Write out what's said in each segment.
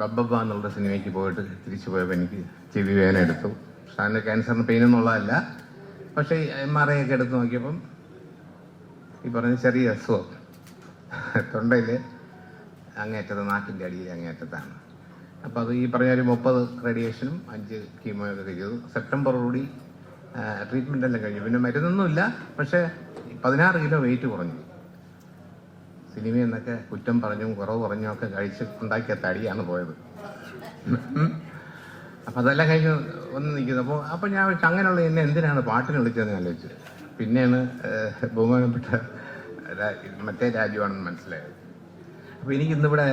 ബബ്ബബ്ബ എന്നുള്ള സിനിമയ്ക്ക് പോയിട്ട് തിരിച്ചു പോയപ്പോൾ എനിക്ക് ചെവി വേദന എടുത്തു. സാറിന് ക്യാൻസറിന് പെയിൻ എന്നുള്ളതല്ല. പക്ഷേ എം ആർ ഐ ഒക്കെ എടുത്ത് നോക്കിയപ്പം ഈ പറഞ്ഞ ചെറിയ അസുഖം. തൊണ്ടയിൽ അങ്ങേറ്റത്ത് നാക്കിന്റെ അടിയിൽ അങ്ങേറ്റത്താണ് അപ്പോൾ അത് ഈ പറഞ്ഞ ഒരു മുപ്പത് റേഡിയേഷനും അഞ്ച് കീമോയൊക്കെ ചെയ്തു സെപ്റ്റംബറോടി ട്രീറ്റ്മെന്റ് എല്ലാം കഴിഞ്ഞു. പിന്നെ മരുന്നൊന്നുമില്ല. പക്ഷേ പതിനാറ് കിലോ വെയിറ്റ് കുറഞ്ഞു. സിനിമയിൽ നിന്നൊക്കെ കുറ്റം പറഞ്ഞും കുറവ് പറഞ്ഞും ഒക്കെ കഴിച്ച് ഉണ്ടാക്കിയ തടിയാണ് പോയത്. അപ്പം അതെല്ലാം കഴിഞ്ഞ് വന്ന് നിൽക്കുന്നു. അപ്പോൾ അപ്പം ഞാൻ അങ്ങനെയുള്ള എന്നെ എന്തിനാണ് പാട്ടിന് വിളിച്ചതെന്ന് ആലോചിച്ചു പിന്നെയാണ് ബഹുമാനപ്പെട്ട മറ്റേ രാജ്യമാണെന്ന് മനസ്സിലായത്. അപ്പോൾ എനിക്ക് ഇന്നിവിടെ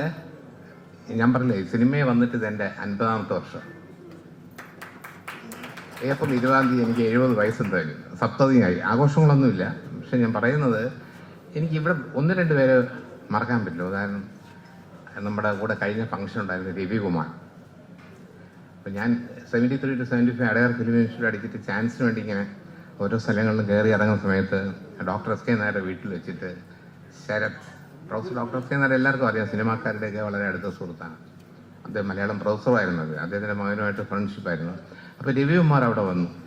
ഞാൻ പറഞ്ഞില്ലേ സിനിമയെ വന്നിട്ട് ഇതെന്റെ അൻപതാമത്തെ വർഷം. ഏപ്രിൽ ഇരുപതാം തീയതി എനിക്ക് എഴുപത് വയസ്സുണ്ടായിരുന്നു സപ്തതിയായി. ആഘോഷങ്ങളൊന്നുമില്ല. പക്ഷെ ഞാൻ പറയുന്നത് എനിക്ക് ഇവിടെ ഒന്ന് രണ്ട് പേര് മറക്കാൻ പറ്റില്ല. ഉദാഹരണം നമ്മുടെ കൂടെ കഴിഞ്ഞ ഫംഗ്ഷൻ ഉണ്ടായിരുന്നു രവികുമാർ. അപ്പം ഞാൻ seventy three to seventy five Adyar film institute അടിച്ചിട്ട് ചാൻസിന് വേണ്ടി ഇങ്ങനെ ഓരോ സ്ഥലങ്ങളിലും കയറി ഇറങ്ങുന്ന സമയത്ത് ഡോക്ടർ എസ് കെ നായരുടെ വീട്ടിൽ വെച്ചിട്ട് Sarath professor doctor S K Nair എല്ലാവർക്കും അറിയാം സിനിമാക്കാരുടെയൊക്കെ വളരെ അടുത്ത സുഹൃത്താണ്. അദ്ദേഹം മലയാളം പ്രൊഫസറായിരുന്നത്. അദ്ദേഹത്തിന്റെ മകനുമായിട്ട് ഫ്രണ്ട്ഷിപ്പായിരുന്നു അപ്പോൾ രവികുമാർ അവിടെ വന്നു.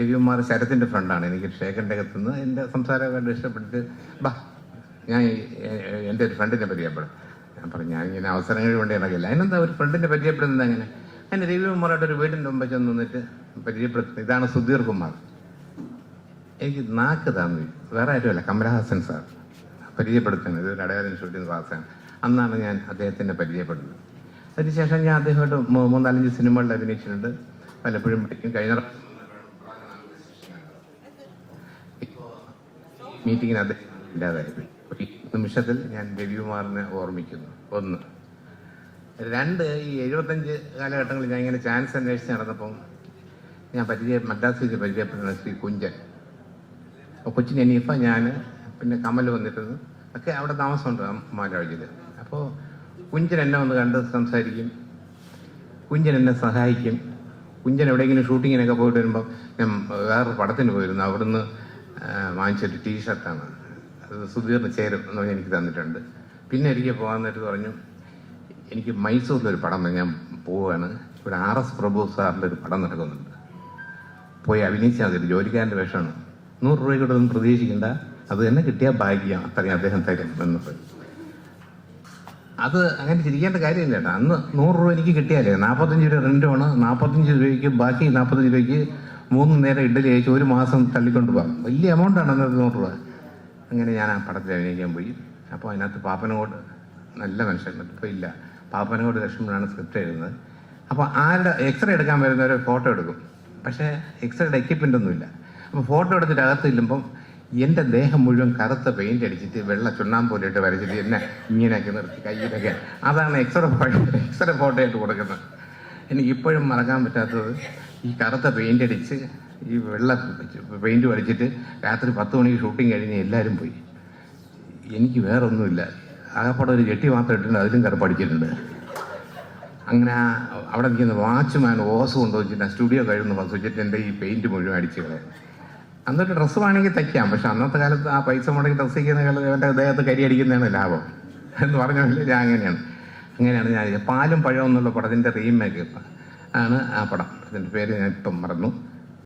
രവികുമാർ ശരത്തിന്റെ ഫ്രണ്ടാണ്. എനിക്ക് ഷേഖന്റെ അകത്തുനിന്ന് എന്റെ സംസാരമൊക്കെ കണ്ട് ഇഷ്ടപ്പെട്ടിട്ട് ബാ ഞാൻ എന്റെ ഒരു ഫ്രണ്ടിനെ പരിചയപ്പെടും. ഞാൻ പറഞ്ഞു ഞാൻ ഇങ്ങനെ അവസരങ്ങൾ വേണ്ടി ഇറങ്ങില്ല അതിനെന്താ ഒരു ഫ്രണ്ടിനെ പരിചയപ്പെടുന്നത് അങ്ങനെ? അങ്ങനെ രവികുമാറായിട്ട് ഒരു വീടിന്റെ മുമ്പ് ചെന്ന് നിന്നിട്ട് പരിചയപ്പെടുത്തുന്നത് ഇതാണ് സുധീർ കുമാർ. എനിക്ക് നാക്ക് തന്നി. വേറെ ആരുമല്ല കമലഹാസൻ സാർ. പരിചയപ്പെടുത്തുന്നത് ഇതൊരു അടയാളം ഷൂട്ടിംഗ് ക്ലാസ്സാണ്. അന്നാണ് ഞാൻ അദ്ദേഹത്തിനെ പരിചയപ്പെടുന്നത്. അതിനുശേഷം ഞാൻ അദ്ദേഹമായിട്ട് മൂന്നാലഞ്ച് സിനിമകളിൽ അഭിനയിച്ചിട്ടുണ്ട്. പലപ്പോഴും കഴിഞ്ഞ മീറ്റിങ്ങിന് അദ്ദേഹം ഇല്ലാതായിരുന്നു ഒരു നിമിഷത്തിൽ ഞാൻ രവികുമാറിനെ ഓർമ്മിക്കുന്നു. ഒന്ന്. രണ്ട് ഈ എഴുപത്തഞ്ച് കാലഘട്ടങ്ങളിൽ ഞാൻ ഇങ്ങനെ ചാൻസ് അന്വേഷിച്ച് നടന്നപ്പം ഞാൻ പരിചയ മദ്രാസിൽ വെച്ച് പരിചയപ്പെടുന്ന ശ്രീ കുഞ്ചൻ. അപ്പോൾ കൊച്ചിൻ അനീഫ ഞാൻ പിന്നെ കമൽ വന്നിരുന്നു. ഒക്കെ അവിടെ താമസമുണ്ട് മാലാവഴിയിൽ അപ്പോൾ കുഞ്ചൻ എന്നെ ഒന്ന് കണ്ട് സംസാരിക്കും. കുഞ്ചൻ എന്നെ സഹായിക്കും. കുഞ്ചൻ എവിടെയെങ്കിലും ഷൂട്ടിങ്ങിനൊക്കെ പോയിട്ട് വരുമ്പോൾ ഞാൻ വേറൊരു പടത്തിന് പോയിരുന്നു. അവിടുന്ന് വാങ്ങിച്ചൊരു ടീഷർട്ടാണ്. അത് സുധീറിന് ചേരും എന്ന് പറഞ്ഞ് എനിക്ക് തന്നിട്ടുണ്ട്. പിന്നെ എനിക്ക് പോകാൻ നേരത്ത് പറഞ്ഞു എനിക്ക് മൈസൂരിലൊരു പടം ഞാൻ പോവുകയാണ്. ഇവിടെ ആർ എസ് പ്രഭു സാറിന്റെ ഒരു പടം നടക്കുന്നുണ്ട്. പോയി അഭിനയിച്ചാൽ മതി ജോലിക്കാരന്റെ വേഷമാണ്. നൂറ് രൂപ ഒന്നും പ്രതീക്ഷിക്കണ്ട. അത് തന്നെ കിട്ടിയാൽ ഭാഗ്യം അത്രയും അദ്ദേഹം തരും എന്ന് പറയും. അത് അങ്ങനെ ചിരിക്കേണ്ട കാര്യമില്ല കേട്ടോ. അന്ന് നൂറ് രൂപ എനിക്ക് കിട്ടിയാലേ നാൽപ്പത്തഞ്ച് രൂപ റെന്റുമാണ് നാൽപ്പത്തഞ്ച് രൂപയ്ക്ക് ബാക്കി നാൽപ്പത്തഞ്ച് രൂപയ്ക്ക് മൂന്ന് നേരം ഇഡ്ഡലി കഴിച്ച് ഒരു മാസം തള്ളിക്കൊണ്ട് പോകാം. വലിയ എമൗണ്ടാണ് അന്നത്തെ നൂറ് രൂപ. അങ്ങനെ ഞാൻ ആ പടത്തിൽ അഭിനയിക്കാൻ പോയി. അപ്പോൾ അതിനകത്ത് പാപ്പനോട് നല്ല മനുഷ്യൻ. ഇപ്പോൾ ഇല്ല. പാപ്പനോട് ലക്ഷ്മണനാണ് സ്ക്രിപ്റ്റ് എഴുതുന്നത്. അപ്പോൾ ആരുടെ എക്സ്റേ എടുക്കാൻ വരുന്നവരെ ഫോട്ടോ എടുക്കും. പക്ഷേ എക്സ്റേയുടെ എക്യുപ്മെന്റ് ഒന്നുമില്ല അപ്പോൾ ഫോട്ടോ എടുത്തിട്ട് അകത്ത് ചെല്ലുമ്പം എന്റെ ദേഹം മുഴുവൻ കറുത്ത പെയിന്റ് അടിച്ചിട്ട് വെള്ള ചുണ്ണാമ്പൂലിട്ട് വരച്ചിട്ട് എന്നെ ഇങ്ങനെയൊക്കെ നിർത്തി കയ്യിലൊക്കെ. അതാണ് എക്സ്റേ എക്സ്റേ ഫോട്ടോ ആയിട്ട് കൊടുക്കുന്നത്. എനിക്കിപ്പോഴും മറക്കാൻ പറ്റാത്തത് ഈ കറുത്ത പെയിന്റ് അടിച്ച് ഈ വെള്ള പെയിന്റ് വലിച്ചിട്ട് രാത്രി പത്ത് മണിക്ക് ഷൂട്ടിംഗ് കഴിഞ്ഞ് എല്ലാവരും പോയി. എനിക്ക് വേറെ ഒന്നുമില്ല ആകപ്പാടെ ഒരു ജെട്ടി മാത്രം ഇട്ടിട്ടുണ്ട് അതിലും കറുപ്പടിച്ചിട്ടുണ്ട് അങ്ങനെ അവിടെ നിൽക്കുന്ന വാച്ച്മാൻ ഓസ് കൊണ്ടുവച്ചിട്ട് ആ സ്റ്റുഡിയോ കഴിയുന്ന ബസ് വെച്ചിട്ട് എന്റെ ഈ പെയിന്റ് മുഴുവൻ അടിച്ചു കളയാം. അന്നൊരു ഡ്രസ്സ് വേണമെങ്കിൽ തയ്ക്കാം പക്ഷെ അന്നത്തെ കാലത്ത് ആ പൈസ മുടങ്ങി ഡ്രസ്സ് ചെയ്യുന്ന കാലത്ത് എന്റെ ദേഹത്ത് കരി അടിക്കുന്നതാണ് ലാഭം എന്ന് പറഞ്ഞാൽ ഞാൻ അങ്ങനെയാണ്. അങ്ങനെയാണ് ഞാൻ പാലും പഴവും എന്നുള്ള പടത്തിന്റെ റീമേക്ക് ആണ് ആ പടം. അതിന്റെ പേര് ഞാൻ ഇപ്പം മറന്നു.